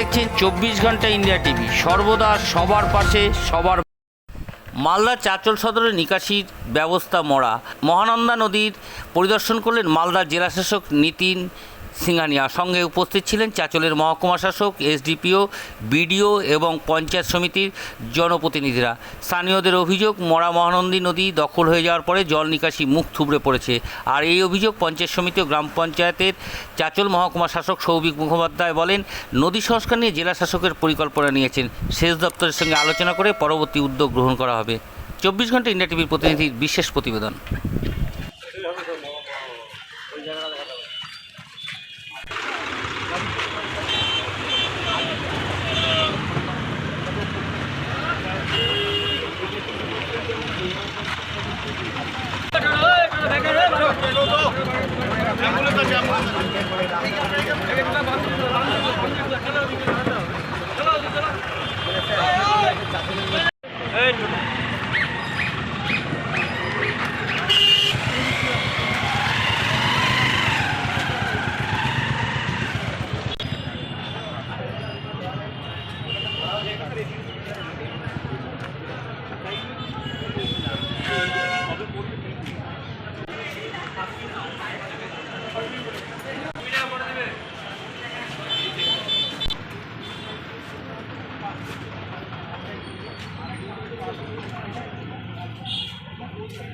দেখছেন চব্বিশ ঘণ্টা ইন্ডিয়া টিভি। সর্বদা সবার পাশে, সবার মালদা চাঁচল সদরের নিকাশির ব্যবস্থা মরা। মহানন্দা নদীর পরিদর্শন করলেন মালদার জেলাশাসক নীতিন সিংহানিয়া সঙ্গে উপস্থিত ছিলেন চাচলের মহকুমা শাসক, এসডিপিও, বিডিও এবং পঞ্চায়েত সমিতির জনপ্রতিনিধিরা। স্থানীয়দের অভিযোগ, মরা মহানন্দী নদী দখল হয়ে যাওয়ার পরে জল নিকাশি মুখ থুবড়ে পড়েছে। আর এই অভিযোগ পঞ্চায়েত সমিতি ও গ্রাম পঞ্চায়েতের চাচল মহকুমা শাসক সৌভিক মুখোপাধ্যায় বলেন, নদী সংস্কার নিয়ে জেলা শাসকের পরিকল্পনা নিয়েছেন। সেচ দপ্তরের সঙ্গে আলোচনা করে পরবর্তী উদ্যোগ গ্রহণ করা হবে। চব্বিশ ঘণ্টা ইন্ডিয়া টিভির প্রতিনিধির বিশেষ প্রতিবেদন।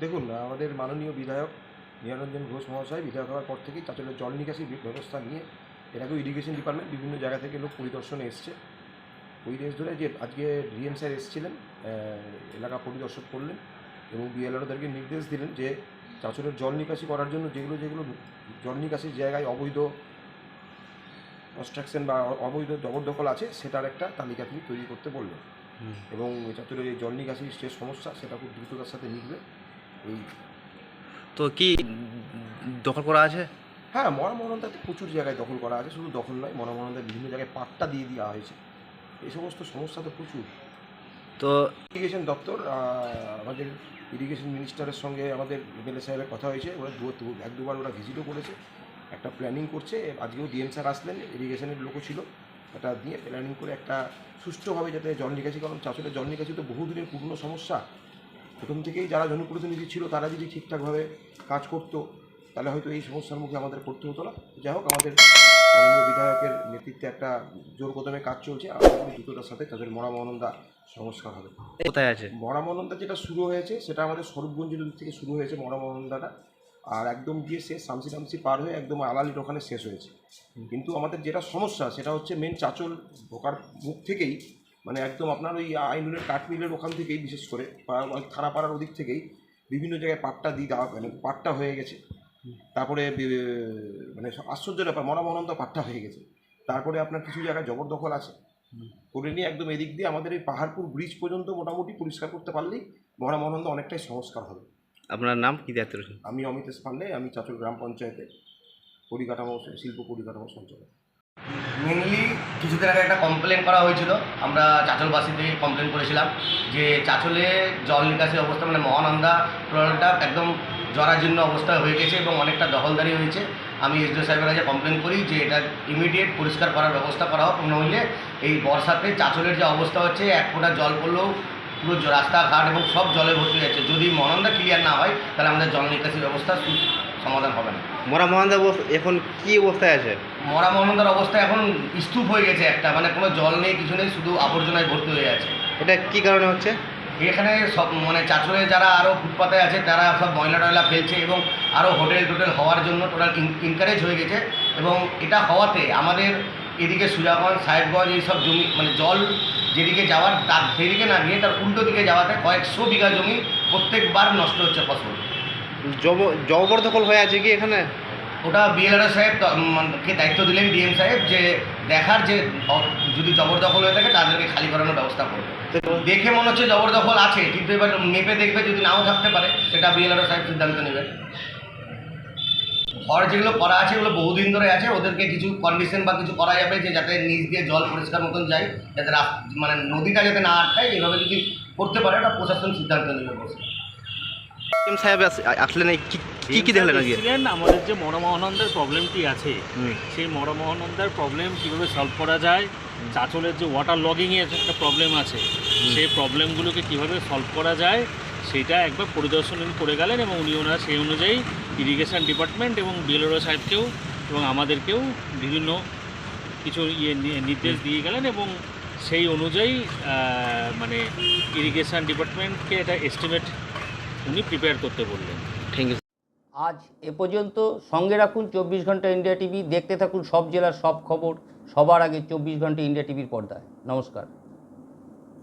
দেখুন, আমাদের মাননীয় বিধায়ক নিরঞ্জন ঘোষ মহাশয় বিধায়ক হওয়ার পর থেকেই চাচলের জল নিকাশি ব্যবস্থা নিয়ে এর আগেও ইরিগেশন ডিপার্টমেন্ট বিভিন্ন জায়গা থেকে লোক পরিদর্শনে এসছে। ওই দেশ ধরে যে আজকে ডিএম স্যার এসেছিলেন এলাকা পরিদর্শন করলেন এবং বিএলআরওদেরকে নির্দেশ দিলেন যে চাচলের জল নিকাশি করার জন্য যেগুলো যেগুলো জল নিকাশির জায়গায় অবৈধ কনস্ট্রাকশন বা অবৈধ জবরদখল আছে সেটার একটা তালিকা তিনি তৈরি করতে বললেন। এবং চাচলের এই জল নিকাশির যে সমস্যা সেটা খুব দ্রুততার সাথে মিটবে। এই তো কি দখল করা আছে? হ্যাঁ মরামহনন্দাতে প্রচুর জায়গায় দখল করা আছে শুধু দখল নয় মরামহনন্দায় বিভিন্ন জায়গায় পাট্টা দিয়ে দেওয়া হয়েছে। এই সমস্ত সমস্যা তো প্রচুর। তো ইরিগেশন দপ্তর আমাদের ইরিগেশন মিনিস্টারের সঙ্গে আমাদের এমএলএ সাহেবের কথা হয়েছে ওরা দু- এক দুবার ওরা ভিজিটও করেছে। একটা প্ল্যানিং করছে। আজকেও ডিএম স্যার আসলেন ইরিগেশনের লোকও ছিল। এটা দিয়ে প্ল্যানিং করে একটা সুষ্ঠুভাবে যাতে জল নিকাশি কারণ চাষের জল নিকাশি তো বহুদিনের পুরনো সমস্যা প্রথম থেকেই যারা জনপ্রতিনিধি ছিল তারা যদি ঠিকঠাকভাবে কাজ করতো তাহলে হয়তো এই সমস্যার মুখে আমাদের পড়তে হতো না। যাই হোক আমাদের মাননীয় বিধায়কের নেতৃত্বে একটা জোর কদমে কাজ চলছে। করি দ্রুততার সাথে তাদের মরামনন্দা সংস্কার হবে। কোথায় আছে? মরামনন্দা যেটা শুরু হয়েছে সেটা আমাদের স্বরূপগঞ্জ থেকে শুরু হয়েছে মরামনন্দাটা আর একদম গিয়ে শেষ শামসি টামসি পার হয়ে একদম আলালির ওখানে শেষ হয়েছে। কিন্তু আমাদের যেটা সমস্যা, সেটা হচ্ছে মেন চাচল ঢোকার মুখ থেকেই মানে একদম আপনার ওই আইনুলের কাঠমিলের ওখান থেকেই বিশেষ করে থানাপাড়ার ওদিক থেকেই বিভিন্ন জায়গায় পাট্টা দিয়ে দেওয়া মানে পাট্টা হয়ে গেছে। তারপরে মানে আশ্চর্য ব্যাপার মরামনন্দা পাট্টা হয়ে গেছে। তারপরে আপনার কিছু জায়গায় জবরদখল আছে। করে নিয়ে একদম এদিক দিয়ে আমাদের এই পাহাড়পুর ব্রিজ পর্যন্ত মোটামুটি পরিষ্কার করতে পারলেই মহারামানন্দ অনেকটাই সংস্কার হবে। আপনার নাম কি দায়িত্ব রয়েছে আমি অমিতেশ পান্ডে আমি চাচল গ্রাম পঞ্চায়েতে পরিকাঠামো শিল্প পরিকাঠামো সঞ্চালক। মেনলি কিছুদিন আগে একটা কমপ্লেন করা হয়েছিল। আমরা চাচলবাসী থেকে কমপ্লেন করেছিলাম যে চাঁচলে জল নিকাশি অবস্থা মানে মহানন্দা প্রণালটা একদম জরাজীর্ণ অবস্থায় হয়ে গেছে এবং অনেকটা দখলদারি হয়েছে। আমি এসডিও সাহেবের কাছে কমপ্লেন করি যে এটা ইমিডিয়েট পরিষ্কার করার ব্যবস্থা করা হোক নইলে এই বর্ষাতে চাচলের যে অবস্থা হচ্ছে এক ফোঁটা জল পড়লেও পুরো রাস্তাঘাট এবং সব জলে ভর্তি হয়ে যাচ্ছে। যদি মহানন্দা ক্লিয়ার না হয় তাহলে আমাদের জল নিকাশি ব্যবস্থা সমাধান হবে না। মরা মহানন্দা এখন কি অবস্থায় আছে? মরা মহানন্দার অবস্থা এখন স্তূপ হয়ে গেছে একটা মানে কোনো জল নেই কিছু নেই শুধু আবর্জনায় ভর্তি হয়ে আছে। এটা কি কারণে হচ্ছে? এখানে সব মানে চাচুরে যারা আরও ফুটপাতে আছে তারা সব ময়লা টয়লা ফেলছে এবং আরও হোটেল টোটেল হওয়ার জন্য টোটাল ইনকারেজ হয়ে গেছে এবং এটা হওয়াতে আমাদের এদিকে সুজাগঞ্জ সাহেবগঞ্জ এইসব জমি মানে জল যেদিকে যাওয়ার তার সেদিকে না গিয়ে তার উল্টো দিকে যাওয়াতে কয়েকশো বিঘা জমি প্রত্যেকবার নষ্ট হচ্ছে ফসল। জব জবরদখল হয়ে আছে কি এখানে? ওটা বিএলআর সাহেব ত- কে দায়িত্ব দিলেন ডিএম সাহেব যে দেখার যে যদি জবরদখল হয়ে থাকে তাদেরকে খালি করানোর ব্যবস্থা করবে দেখে মনে হচ্ছে জবরদখল আছে কিন্তু এবার মেপে দেখবে যদি নাও থাকতে পারে সেটা বিএলআর সাহেব সিদ্ধান্ত নেবেন ঘর যেগুলো করা আছে ওগুলো বহুদিন ধরে আছে ওদেরকে কিছু কন্ডিশন বা কিছু করা যাবে যে যাতে নিচ দিয়ে জল পরিষ্কার মতন যায় যাতে রাস- মানে নদীটা যাতে না আটকায় এইভাবে যদি করতে পারে ওটা প্রশাসন সিদ্ধান্ত নেবে বসে সাহেব আস- আসলেন কি কি দেখলেন আমাদের যে মরমোহনন্দের প্রবলেমটি আছে সেই মরমোহনন্দার প্রবলেম কীভাবে সলভ করা যায় চাঁচলের যে ওয়াটার লগিংয়ের একটা প্রবলেম আছে সেই প্রবলেমগুলোকে কীভাবে সলভ করা যায় সেটা একবার পরিদর্শন উনি করে গেলেন এবং উনি ওনারা সেই অনুযায়ী ইরিগেশন ডিপার্টমেন্ট এবং বিএলওর সাহেবকেও এবং আমাদেরকেও বিভিন্ন কিছু ইয়ে নির্দেশ দিয়ে গেলেন এবং সেই অনুযায়ী মানে ইরিগেশন ডিপার্টমেন্টকে এটা এস্টিমেট উনি প্রিপেয়ার করতে বললেন। থ্যাংক ইউ আজ এ পর্যন্ত সঙ্গে রাখুন চব্বিশ ঘণ্টা ইন্ডিয়া টিভি দেখতে থাকুন সব জেলার সব খবর সবার আগে চব্বিশ ঘণ্টা ইন্ডিয়া টিভির পর্দায়। নমস্কার।